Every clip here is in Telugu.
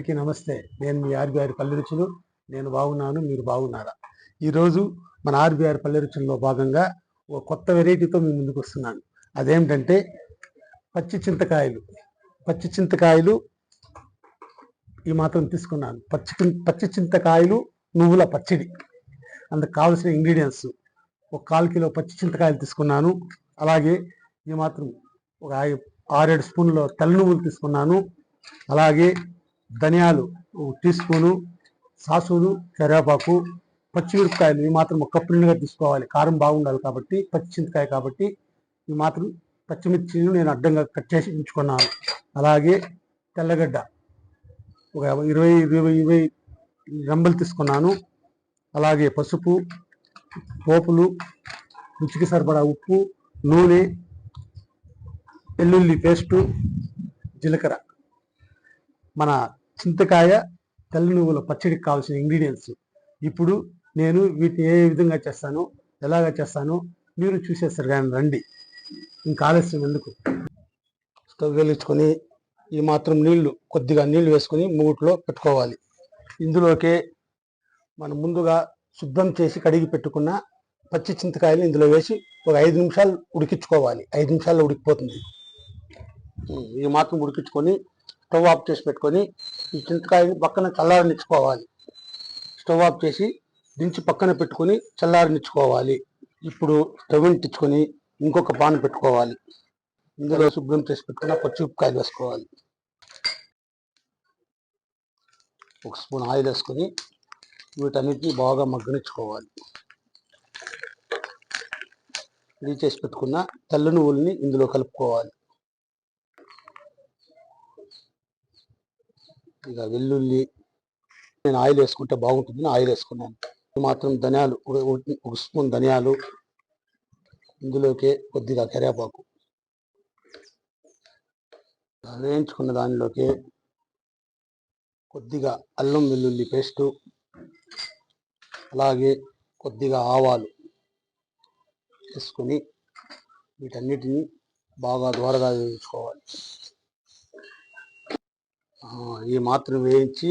అందరికీ నమస్తే. నేను మీ ఆర్బీఆర్ పల్లె రుచులు. నేను బాగున్నాను మీరు బాగున్నారా? ఈరోజు మన ఆర్బీఆర్ పల్లెరుచుల్లో భాగంగా ఒక కొత్త వెరైటీతో మీ ముందుకు వస్తున్నాను. అదేమిటంటే పచ్చి చింతకాయలు. పచ్చి చింతకాయలు ఈ మాత్రం తీసుకున్నాను. పచ్చి పచ్చి చింతకాయలు నువ్వుల పచ్చడి. అందుకు కావలసిన ఇంగ్రీడియంట్స్ ఒక కాలు కిలో పచ్చి చింతకాయలు తీసుకున్నాను. అలాగే ఈ మాత్రం ఒక ఆరేడు స్పూన్ల తల నువ్వులు తీసుకున్నాను. అలాగే ధనియాలు టీ స్పూను సాసులు కరివేపాకు పచ్చిమిరపకాయలు ఈ మాత్రం ఒక కప్పు తీసుకోవాలి. కారం బాగుండాలి కాబట్టి పచ్చి చింతకాయ కాబట్టి ఈ మాత్రం పచ్చిమిర్చిని నేను అడ్డంగా కట్ చేసి ఉంచుకున్నాను. అలాగే తెల్లగడ్డ ఒక ఇరవై ఇరవై ఇరవై రంబలు తీసుకున్నాను. అలాగే పసుపు పోపులు రుచికి సరిపడా ఉప్పు నూనె వెల్లుల్లి పేస్టు జీలకర్ర. మన చింతకాయ తెల్ల నువ్వుల పచ్చడికి కావాల్సిన ఇంగ్రీడియంట్స్ ఇప్పుడు నేను వీటిని ఏ విధంగా చేస్తాను ఎలాగ చేస్తాను మీరు చూసేస్తారు కానీ రండి. ఇంకా ఆలస్యం ఎందుకు? స్టవ్ వెలిగించుకొని ఈ మాత్రం నీళ్ళు కొద్దిగా నీళ్ళు వేసుకొని మూట్లో పెట్టుకోవాలి. ఇందులోకే మనం ముందుగా శుద్ధం చేసి కడిగి పెట్టుకున్న పచ్చి చింతకాయలు ఇందులో వేసి ఒక ఐదు నిమిషాలు ఉడికించుకోవాలి. ఐదు నిమిషాల్లో ఉడికిపోతుంది. ఈ మాత్రం ఉడికించుకొని స్టవ్ ఆఫ్ చేసి పెట్టుకొని ఈ చింతకాయని పక్కన చల్లారనిచ్చుకోవాలి. స్టవ్ ఆఫ్ చేసి దించి పక్కన పెట్టుకొని చల్లారనిచ్చుకోవాలి. ఇప్పుడు స్టవ్ అంటించుకొని ఇంకొక పాన్ పెట్టుకోవాలి. ఇందులో శుభ్రం చేసి పెట్టుకున్న పచ్చిమిరపకాయలు వేసుకోవాలి. ఒక స్పూన్ ఆయిల్ వేసుకొని వీటన్నిటిని బాగా మగ్గనిచ్చుకోవాలి. రెడీ చేసి పెట్టుకున్న తెల్ల నువ్వుల్ని ఇందులో కలుపుకోవాలి. ఇక వెల్లుల్లి నేను ఆయిల్ వేసుకుంటే బాగుంటుందని ఆయిల్ వేసుకున్నాను. ఇది మాత్రం ధనియాలు ఒక- స్పూన్ ధనియాలు ఇందులోకి కొద్దిగా కరివేపాకు. వేయించుకున్న దానిలోకి కొద్దిగా అల్లం వెల్లుల్లి పేస్టు అలాగే కొద్దిగా ఆవాలు వేసుకొని వీటన్నిటిని బాగా దూరగా వేయించుకోవాలి. ఈ మాత్రం వేయించి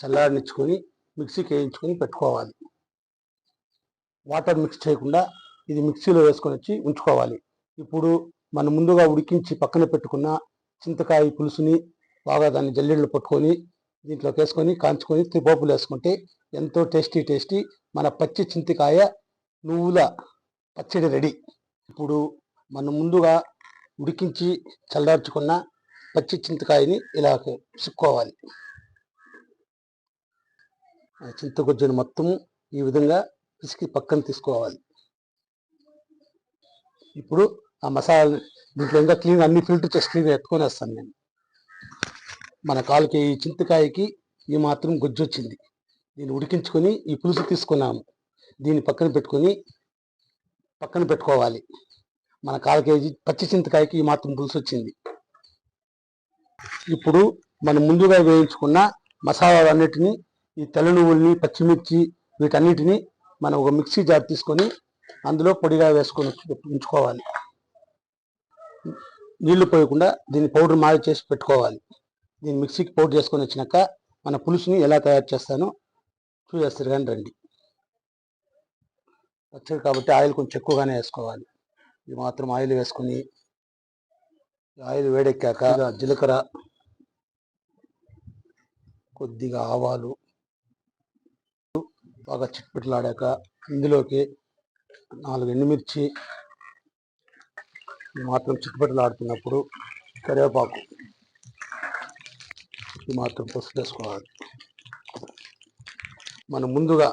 చల్లారనిచ్చుకొని మిక్సీకి వేయించుకొని పెట్టుకోవాలి. వాటర్ మిక్స్ చేయకుండా ఇది మిక్సీలో వేసుకొని వచ్చి ఉంచుకోవాలి. ఇప్పుడు మనం ముందుగా ఉడికించి పక్కన పెట్టుకున్న చింతకాయ పులుసుని బాగా దాన్ని జల్లెళ్ళు పట్టుకొని దీంట్లోకి వేసుకొని కాంచుకొని త్రిపోపులు వేసుకుంటే ఎంతో టేస్టీ టేస్టీ మన పచ్చి చింతకాయ నువ్వుల పచ్చడి రెడీ. ఇప్పుడు మనం ముందుగా ఉడికించి చల్లార్చుకున్న పచ్చి చింతకాయని ఇలా పిసుక్కోవాలి ఆ చింతగుజ్జును మొత్తము ఈ విధంగా పిసికి పక్కన తీసుకోవాలి. ఇప్పుడు ఆ మసాలా దీంట్లో ఇంకా క్లీన్ అన్ని ఫిల్టర్ చేసి క్లీన్ ఎత్తుకొని వేస్తాను నేను. మన కాలుకి ఈ చింతకాయకి ఈ మాత్రం గుజ్జు వచ్చింది. దీన్ని ఉడికించుకొని ఈ పులుసు తీసుకున్నాము. దీన్ని పక్కన పెట్టుకొని పక్కన పెట్టుకోవాలి. మన కాలు కేజీ పచ్చి చింతకాయకి ఈ మాత్రం పులుసు వచ్చింది. ఇప్పుడు మనం ముందుగా వేయించుకున్న మసాలాలన్నిటిని ఈ తెల్ల నువ్వుల్ని పచ్చిమిర్చి వీటన్నిటిని మనం ఒక మిక్సీ జార్ తీసుకొని అందులో పొడిగా వేసుకొని ఉంచుకోవాలి. నీళ్ళు పోయకుండా దీన్ని పౌడర్ మాయ చేసి పెట్టుకోవాలి. దీన్ని మిక్సీకి పౌడర్ చేసుకొని వచ్చినాక మన పులుసుని ఎలా తయారు చేస్తానో చూసేస్తారు కానీ రండి. పచ్చడి కాబట్టి ఆయిల్ కొంచెం ఎక్కువగానే వేసుకోవాలి. ఇది మాత్రం ఆయిల్ వేసుకొని ఆయిల్ వేడెక్కాక జీలకర్ర కొద్దిగా ఆవాలు బాగా చిట్పిట్లాడాక ఇందులోకి నాలుగు ఎండుమిర్చి మాత్రం చిట్పిట్లాడుతున్నప్పుడు కరివేపాకు ఈ మాత్రం పసుపు వేసుకోవాలి. మనం ముందుగా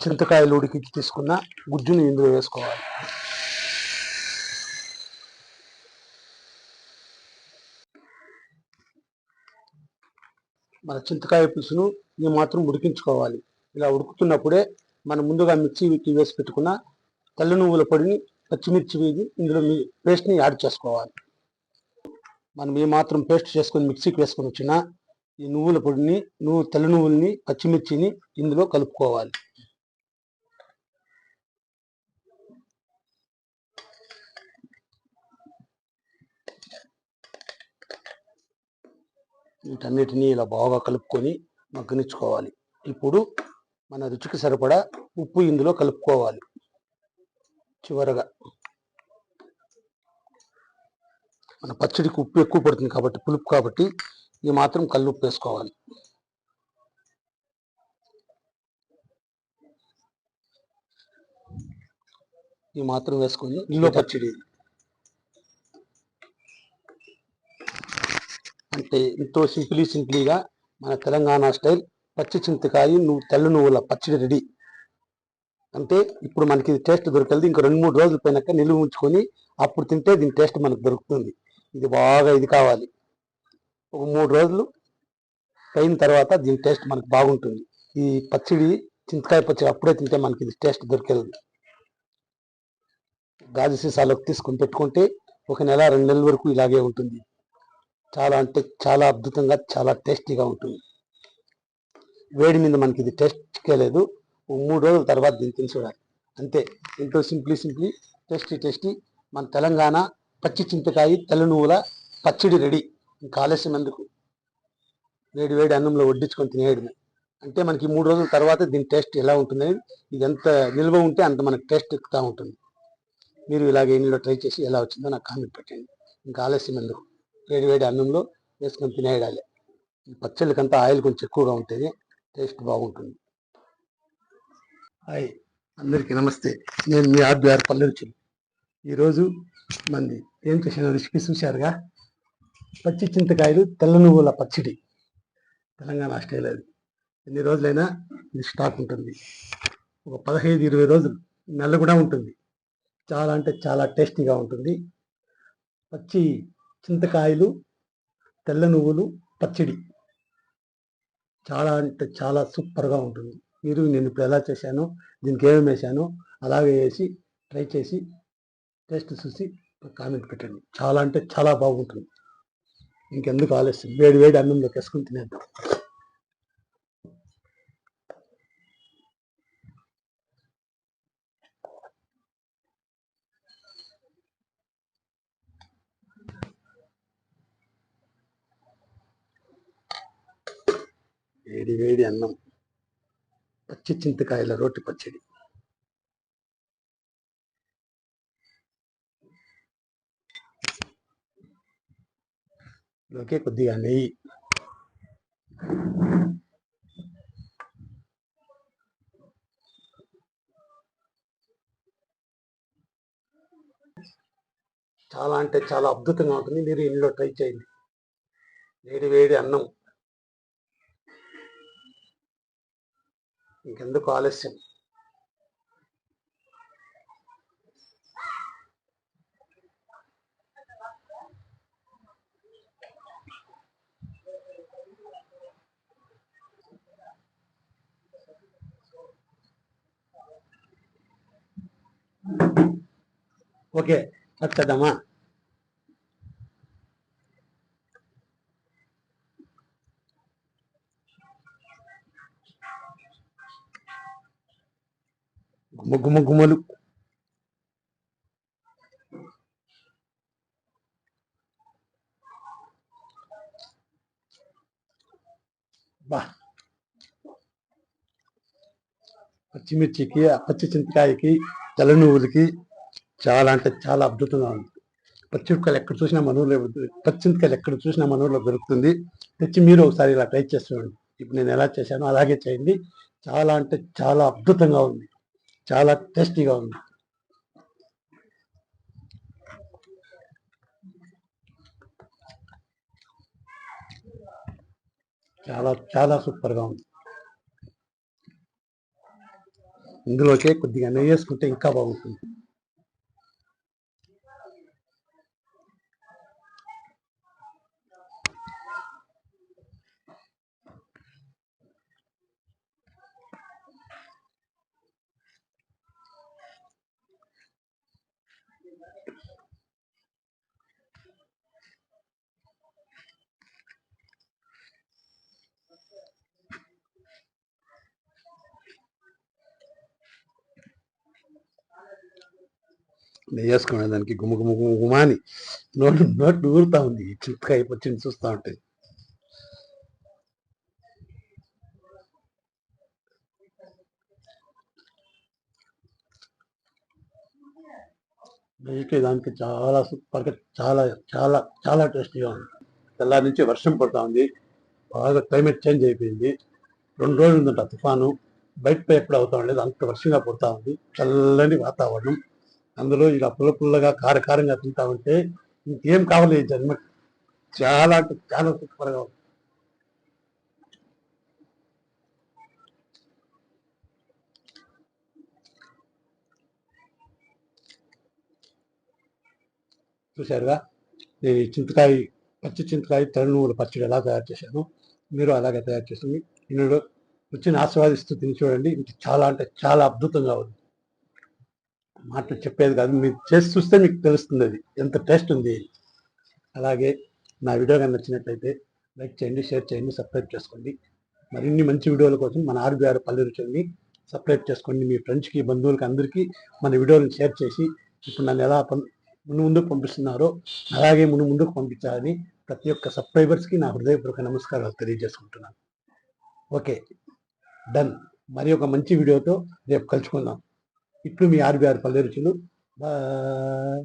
చింతకాయలు ఉడికించి తీసుకున్న గుజ్జుని ఇందులో వేసుకోవాలి. మన చింతకాయ పులుసును ఈ మాత్రం ఉడికించుకోవాలి. ఇలా ఉడుకుతున్నప్పుడే మనం ముందుగా మిక్సీకి వేసి పెట్టుకున్న తెల్ల నువ్వుల పొడిని పచ్చిమిర్చి వేసి ఇందులో మీ పేస్ట్ని యాడ్ చేసుకోవాలి. మనం ఈ మాత్రం పేస్ట్ చేసుకొని మిక్సీకి వేసుకొని వచ్చిన ఈ నువ్వుల పొడిని నువ్వు తెల్ల నువ్వుల్ని పచ్చిమిర్చిని ఇందులో కలుపుకోవాలి. వీటన్నిటినీ ఇలా బాగా కలుపుకొని మగ్గనిచ్చుకోవాలి. ఇప్పుడు మన రుచికి సరిపడా ఉప్పు ఇందులో కలుపుకోవాలి. చివరగా మన పచ్చడికి ఉప్పు ఎక్కువ పడుతుంది కాబట్టి పులుపు కాబట్టి ఈ మాత్రం కల్లుప్పు వేసుకోవాలి. ఈ మాత్రం వేసుకొని నిల్వ పచ్చడి అంటే ఎంతో సింప్లీ సింప్లీగా మన తెలంగాణ స్టైల్ పచ్చి చింతకాయ నువ్వు తెల్ల నువ్వుల పచ్చడి రెడీ. అంటే ఇప్పుడు మనకి ఇది టేస్ట్ దొరకలేదు. ఇంకా రెండు మూడు రోజులు పోయినాక నిలువ ఉంచుకొని అప్పుడు తింటే దీని టేస్ట్ మనకు దొరుకుతుంది. ఇది బాగా ఇది కావాలి. ఒక మూడు రోజులు అయిన తర్వాత దీని టేస్ట్ మనకు బాగుంటుంది. ఈ పచ్చడి చింతకాయ పచ్చడి అప్పుడే తింటే మనకి ఇది టేస్ట్ దొరికేది. గాజు సీసాలోకి తీసుకొని పెట్టుకుంటే ఒక నెల రెండు నెలల వరకు ఇలాగే ఉంటుంది. చాలా అంటే చాలా అద్భుతంగా చాలా టేస్టీగా ఉంటుంది. వేడి మీద మనకి ఇది టేస్ట్కే లేదు. మూడు రోజుల తర్వాత దీన్ని తిని చూడాలి. అంతే. ఎంతో సింప్లీ సింప్లీ టేస్టీ టేస్టీ. మన తెలంగాణ పచ్చి చింతకాయ తెల్ల నువ్వుల పచ్చడి రెడీ. ఇంకా ఆలస్యం ఎందుకు? వేడి వేడి అన్నంలో వడ్డించుకొని తినేయడమే. అంటే మనకి మూడు రోజుల తర్వాత దీని టేస్ట్ ఎలా ఉంటుంది ఇది ఎంత నిల్వ ఉంటే అంత మనకు టేస్ట్ ఎక్కుతూ ఉంటుంది. మీరు ఇలాగే ఇంట్లో ట్రై చేసి ఎలా వచ్చిందో నాకు కామెంట్ పెట్టండి. ఇంకా ఆలస్యం ఎందుకు? వేడి వేడి అన్నంలో వేసుకొని తినేయడాలి ఈ పచ్చళ్ళకంతా ఆయిల్ కొంచెం ఎక్కువగా ఉంటుంది టేస్ట్ బాగుంటుంది. హాయ్ అందరికీ నమస్తే. నేను మీ ఆర్బిఆర్ పల్లెరుచులు. ఈరోజు మంది ఏం చేసిన రెసిపీ చూశారుగా? పచ్చి చింతకాయలు తెల్ల నువ్వుల పచ్చడి. తెలంగాణ స్టైల్ అది. ఎన్ని రోజులైనా ఇది స్టాక్ ఉంటుంది. ఒక పదహైదు ఇరవై రోజులు నెల కూడా ఉంటుంది. చాలా అంటే చాలా టేస్టీగా ఉంటుంది. పచ్చి చింతకాయలు తెల్ల నువ్వులు పచ్చడి. చాలా అంటే చాలా సూపర్గా ఉంటుంది. మీరు నేను ఇప్పుడు ఎలా చేశానో దీనికి ఏమేమి వేసానో అలాగే వేసి ట్రై చేసి టేస్ట్ చూసి కామెంట్ పెట్టండి. చాలా అంటే చాలా బాగుంటుంది. ఇంకెందుకు ఆలస్యం? వేడి వేడి అన్నంలోకి వేసుకుని తినేద్దాం. వేడి వేడి అన్నం పచ్చి చింతకాయల రోటి పచ్చడి. లోకే కొద్దిగా నెయ్యి. చాలా అంటే చాలా అద్భుతంగా ఉంటుంది. మీరు ఇంట్లో ట్రై చేయండి. వేడి వేడి అన్నం. ఇంకెందుకు ఆలస్యం? ఓకే వచ్చేద్దామా గుమ్మ గుమ్మ బా పచ్చిమిర్చికి ఆ పచ్చి చింతకాయకి తెల్ల నువ్వులకి చాలా అంటే చాలా అద్భుతంగా ఉంది పచ్చిమిరపకాయలు ఎక్కడ చూసినా మన ఊర్లో పచ్చిమిరపకాయలు ఎక్కడ చూసినా మన ఊర్లో దొరుకుతుంది తెచ్చి మీరు ఒకసారి ఇలా ట్రై చేసి చూడండి ఇప్పుడు నేను ఎలా చేశానో అలాగే చేయండి చాలా అంటే చాలా అద్భుతంగా ఉంది చాలా టేస్టీగా ఉంది. చాలా చాలా సూపర్గా ఉంది. ఇందులోకే కొద్దిగా నెయ్యి వేసుకుంటే ఇంకా బాగుంటుంది. నెయ్యేసుకునే దానికి గుమ గుమ గుమ గుమ అని నోటు నోట్లు ఊరుతా ఉంది. చిట్కా పచ్చిని చూస్తూ ఉంటే. బేసిక్లీ దానికి చాలా సూపర్గా చాలా చాలా చాలా టేస్టీగా ఉంది. తెల్లారి నుంచి వర్షం పడుతూ ఉంది. బాగా క్లైమేట్ చేంజ్ అయిపోయింది. రెండు రోజులు ఉందంట తుఫాను. బయట ఎప్పుడు అవుతా ఉండేది? అంత వర్షంగా పడుతూ ఉంది. చల్లని వాతావరణం. అందులో ఇలా పుల్ల పుల్లగా కారకారంగా తింటా ఉంటే ఇంకేం కావాలి ఈ జన్మ చాలా అంటే చాలా సూపర్గా ఉంది. చూశారుగా? నేను ఈ చింతకాయ పచ్చి చింతకాయ తెల్ల నువ్వుల పచ్చడి ఎలా తయారు చేశాను మీరు అలాగే తయారు చేసింది ఇందులో రుచిని ఆస్వాదిస్తూ తిని చూడండి. ఇది చాలా అంటే చాలా అద్భుతంగా ఉంది. మాట చెప్పేది కాదు. మీరు చేసి చూస్తే మీకు తెలుస్తుంది అది. ఎంత టేస్ట్ ఉంది. అలాగే నా వీడియో కానీ నచ్చినట్లయితే లైక్ చేయండి షేర్ చేయండి సబ్స్క్రైబ్ చేసుకోండి. మరిన్ని మంచి వీడియోల కోసం మన ఆర్బీఆర్ పల్లెరు రుచుల్ని సబ్స్క్రైబ్ చేసుకోండి. మీ ఫ్రెండ్స్కి బంధువులకి అందరికీ మన వీడియోలను షేర్ చేసి ఇప్పుడు నన్ను ఎలా ముందు ముందుకు పంపిస్తున్నారో అలాగే ముందు ముందుకు పంపించాలని ప్రతి ఒక్క సబ్స్క్రైబర్స్కి నా హృదయపూర్వక నమస్కారాలు తెలియజేసుకుంటున్నాను. ఓకే. డన్. మరి ఒక మంచి వీడియోతో రేపు కలుసుకుందాం. ఇప్పుడు మీ ఆర్బీఆర్ పల్లె రుచులు బాయ్